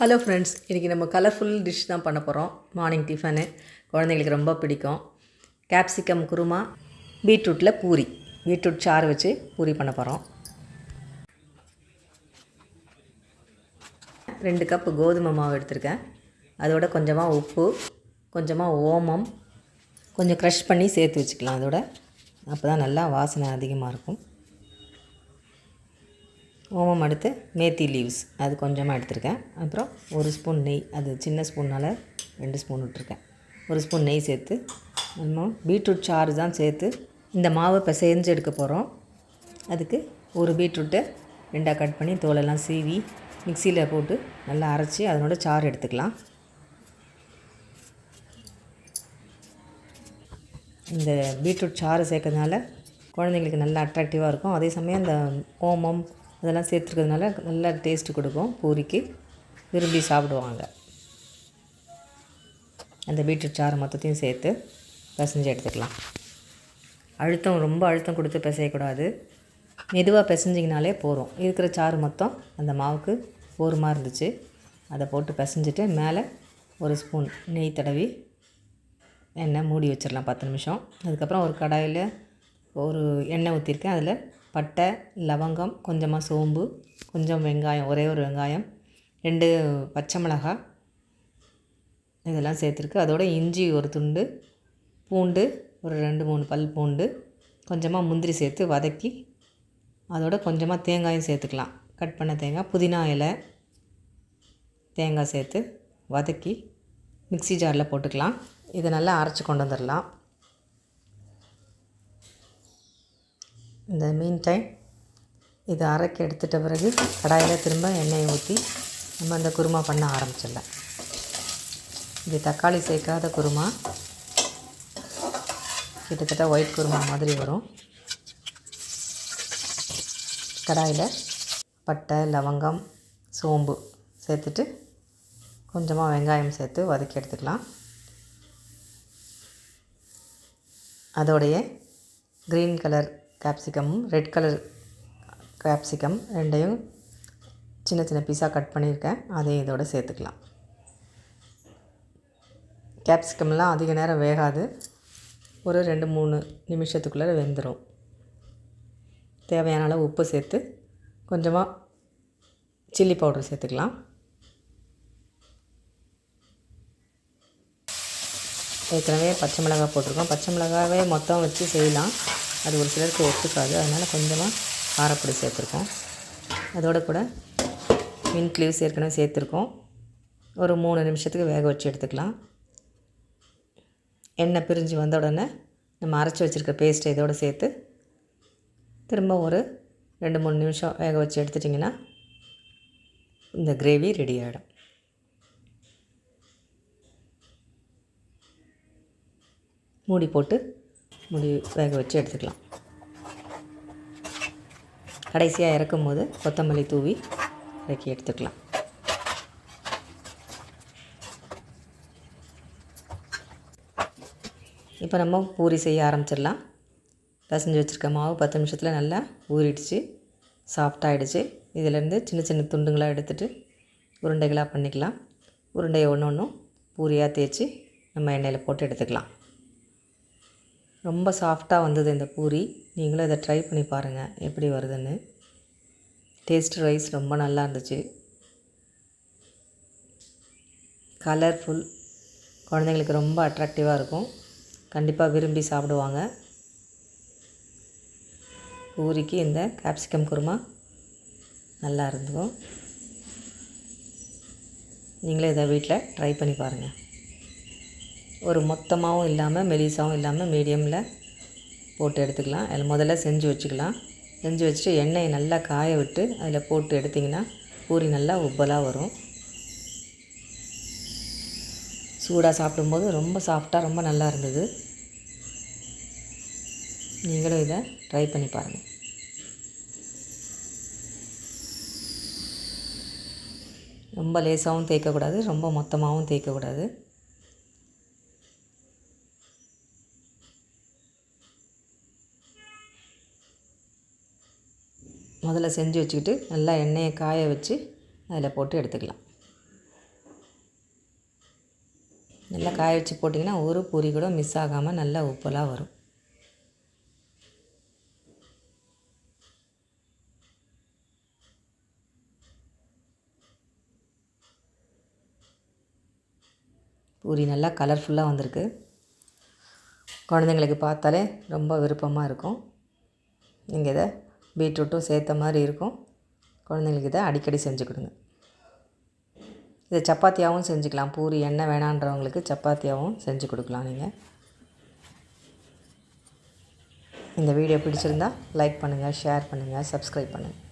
Hello friends இன்றைக்கி நம்ம colourful dish தான் பண்ண போகிறோம் மார்னிங் டிஃபனு குழந்தைங்களுக்கு ரொம்ப பிடிக்கும். கேப்சிகம் குருமா பீட்ரூட்டில் பூரி. பீட்ரூட் சாறு வச்சு பூரி பண்ண போகிறோம் ரெண்டு கப்பு கோதுமை மாவு எடுத்திருக்கேன். அதோட கொஞ்சமாக உப்பு கொஞ்சமாக ஓமம் கொஞ்சம் க்ரஷ் பண்ணி சேர்த்து வச்சுக்கலாம் அதோட. அப்போ தான் நல்லா வாசனை அதிகமாக இருக்கும். ஓமம் அடுத்து மேத்தி லீவ்ஸ் அது கொஞ்சமாக எடுத்திருக்கேன். அப்புறம் ஒரு ஸ்பூன் நெய். அது சின்ன ஸ்பூன்னால் ரெண்டு ஸ்பூன் விட்டுருக்கேன். ஒரு ஸ்பூன் நெய் சேர்த்து நம்ம பீட்ரூட் சாறு தான் சேர்த்து இந்த மாவை இப்போ செஞ்சு எடுக்க போகிறோம் அதுக்கு ஒரு பீட்ரூட்டை ரெண்டாக கட் பண்ணி தோலெல்லாம் சீவி மிக்சியில் போட்டு நல்லா அரைச்சி அதனோட சாறு எடுத்துக்கலாம். இந்த பீட்ரூட் சாறு சேர்க்கறதுனால குழந்தைங்களுக்கு நல்லா அட்ராக்டிவாக இருக்கும். அதே சமயம் இந்த ஓமம் அதெல்லாம் சேர்த்துருக்கிறதுனால நல்லா டேஸ்ட்டு கொடுக்கும் பூரிக்கு. விரும்பி சாப்பிடுவாங்க. அந்த பீட்ரூட் சாறு மொத்தத்தையும் சேர்த்து பிசைஞ்சு எடுத்துக்கலாம். அழுத்தம் ரொம்ப அழுத்தம் கொடுத்து பிசையக்கூடாது. மெதுவாக பிசைஞ்சிங்கனாலே போகிறோம் இருக்கிற சாறு மொத்தம் அந்த மாவுக்கு போருமா இருந்துச்சு. அதை போட்டு பிசைஞ்சிட்டு மேலே ஒரு ஸ்பூன் நெய் தடவி எண்ணெய் மூடி வச்சிடலாம் பத்து நிமிஷம். அதுக்கப்புறம் ஒரு கடாயில் ஒரு எண்ணெய் ஊற்றிருக்கேன் அதில் பட்டை லவங்கம் கொஞ்சமாக சோம்பு கொஞ்சம் வெங்காயம் ஒரே ஒரு வெங்காயம் ரெண்டு பச்சை மிளகாய் இதெல்லாம் சேர்த்துருக்கு. அதோட இஞ்சி ஒரு துண்டு பூண்டு ஒரு ரெண்டு மூணு பல் பூண்டு கொஞ்சமாக முந்திரி சேர்த்து வதக்கி அதோட கொஞ்சமாக தேங்காயும் சேர்த்துக்கலாம். கட் பண்ண தேங்காய் புதினா இலை தேங்காய் சேர்த்து வதக்கி மிக்ஸி ஜாரில் போட்டுக்கலாம். இதை நல்லா அரைச்சி கொண்டு வந்துடலாம். இந்த மீன் டைம் இதை அரைக்க எடுத்துட்ட பிறகு கடாயில் திரும்ப எண்ணெயை ஊற்றி நம்ம அந்த குருமா பண்ண ஆரம்பிச்சிடலாம். இது தக்காளி சேர்க்காத குருமா. கிட்டத்தட்ட ஒயிட் குருமா மாதிரி வரும். கடாயில் பட்டை லவங்கம் சோம்பு சேர்த்துட்டு கொஞ்சமாக வெங்காயம் சேர்த்து வதக்கி எடுத்துக்கலாம். அதோடைய க்ரீன் கலர் கேப்சிகமும் ரெட் கலர் கேப்சிகம் ரெண்டையும் சின்ன சின்ன பீஸாக கட் பண்ணியிருக்கேன். அதையும் இதோட சேர்த்துக்கலாம். கேப்சிகம்லாம் அதிக நேரம் வேகாது. ஒரு ரெண்டு மூணு நிமிஷத்துக்குள்ளே வெந்துடும் தேவையான அளவு உப்பு சேர்த்து கொஞ்சமாக சில்லி பவுடர் சேர்த்துக்கலாம். ஏற்கனவே பச்சை மிளகாய் போட்டிருக்கோம். பச்சை மிளகாவே மொத்தம் வச்சு செய்யலாம். அது ஒரு சிலருக்கு ஒத்துக்காது. அதனால் கொஞ்சமாக காரப்பொடி சேர்த்துருக்கோம். அதோட கூட மின்ட் லீவ்ஸ் ஏற்கனவே சேர்த்துருக்கோம். ஒரு மூணு நிமிஷத்துக்கு வேக வச்சு எடுத்துக்கலாம். எண்ணெய் பிரிஞ்சு வந்த உடனே நம்ம அரைச்சி வச்சுருக்க பேஸ்ட்டை இதோடு சேர்த்து திரும்ப ஒரு ரெண்டு மூணு நிமிஷம் வேக வச்சு எடுத்துட்டிங்கன்னா இந்த கிரேவி ரெடி ஆகிடும் மூடி போட்டு முடி வேக வச்சு எடுத்துக்கலாம். கடைசியாக இறக்கும் போது கொத்தமல்லி தூவி இறக்கி எடுத்துக்கலாம். இப்போ நம்ம பூரி செய்ய ஆரம்பிச்சிடலாம். பிசைஞ்சு வச்சுருக்க மாவு பத்து நிமிஷத்தில் நல்லா ஊறிடுச்சு சாஃப்டாகிடுச்சு இதிலேருந்து சின்ன சின்ன துண்டுங்களாக எடுத்துகிட்டு உருண்டைகளாக பண்ணிக்கலாம். உருண்டையை ஒன்று ஒன்றும் பூரியாக தேய்ச்சி நம்ம எண்ணெயில் போட்டு எடுத்துக்கலாம். ரொம்ப சாஃப்டாக வந்தது இந்த பூரி. நீங்களும் இதை ட்ரை பண்ணி பாருங்கள் எப்படி வருதுன்னு. டேஸ்ட் ரைஸ் ரொம்ப நல்லா இருந்துச்சு. கலர்ஃபுல் குழந்தைங்களுக்கு ரொம்ப அட்ராக்டிவாக இருக்கும். கண்டிப்பாக விரும்பி சாப்பிடுவாங்க. பூரிக்கு இந்த கேப்சிகம் குருமா நல்லா இருந்துக்கும் நீங்களே இதை வீட்டில் ட்ரை பண்ணி பாருங்கள் ஒரு மொத்தமாகவும் இல்லாமல் மெலிசாகவும் இல்லாமல் மீடியமில் போட்டு எடுத்துக்கலாம். அதில் முதல்ல செஞ்சு வச்சுக்கலாம். செஞ்சு வச்சுட்டு எண்ணெயை நல்லா காய விட்டு அதில் போட்டு எடுத்திங்கன்னா பூரி நல்லா உப்பலாக வரும். சூடாக சாப்பிடும்போது ரொம்ப சாஃப்டாக ரொம்ப நல்லா இருந்தது. நீங்களும் இதை ட்ரை பண்ணி பாருங்கள் ரொம்ப லேசாகவும் தேய்க்கக்கூடாது ரொம்ப மொத்தமாகவும் தேய்க்கக்கூடாது. முதல்ல செஞ்சு வச்சுக்கிட்டு நல்லா எண்ணெயை காய வச்சு அதில் போட்டு எடுத்துக்கலாம். நல்லா காய வச்சு போட்டிங்கன்னா ஒரு பூரி கூட மிஸ் ஆகாமல் நல்லா உப்பலாக வரும். பூரி நல்லா கலர்ஃபுல்லாக வந்திருக்கு. குழந்தைங்களுக்கு பார்த்தாலே ரொம்ப விருப்பமாக இருக்கும். நீங்கள் இதை பீட்ரூட்டும் சேர்த்த மாதிரி இருக்கும். குழந்தைங்களுக்கு இதை அடிக்கடி செஞ்சு கொடுங்க. இதை சப்பாத்தியாகவும் செஞ்சுக்கலாம். பூரி எண்ணெய் வேணான்றவங்களுக்கு சப்பாத்தியாகவும் செஞ்சு கொடுக்கலாம் நீங்கள் இந்த வீடியோ பிடிச்சிருந்தா லைக் பண்ணுங்கள் ஷேர் பண்ணுங்கள் சப்ஸ்கிரைப் பண்ணுங்கள்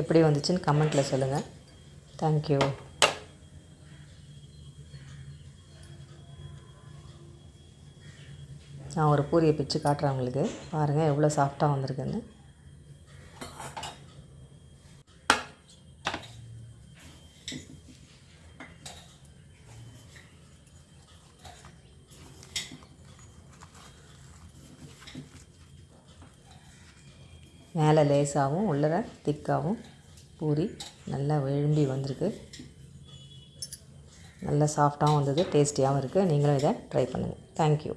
எப்படி வந்துச்சுன்னு கமெண்ட்டில் சொல்லுங்கள் தேங்க்யூ நான் ஒரு பூரியை பிச்சு காட்டுறேன் உங்களுக்கு. பாருங்கள் எவ்வளோ சாஃப்டாக வந்திருக்குன்னு. மேலே லேசாகவும் உள்ளர திக்காகவும் பூரி நல்லா விழும்பி வந்திருக்கு. நல்லா சாஃப்டாகவும் வந்தது டேஸ்டியாகவும் இருக்குது நீங்களும் இதை ட்ரை பண்ணுங்கள் தேங்க்யூ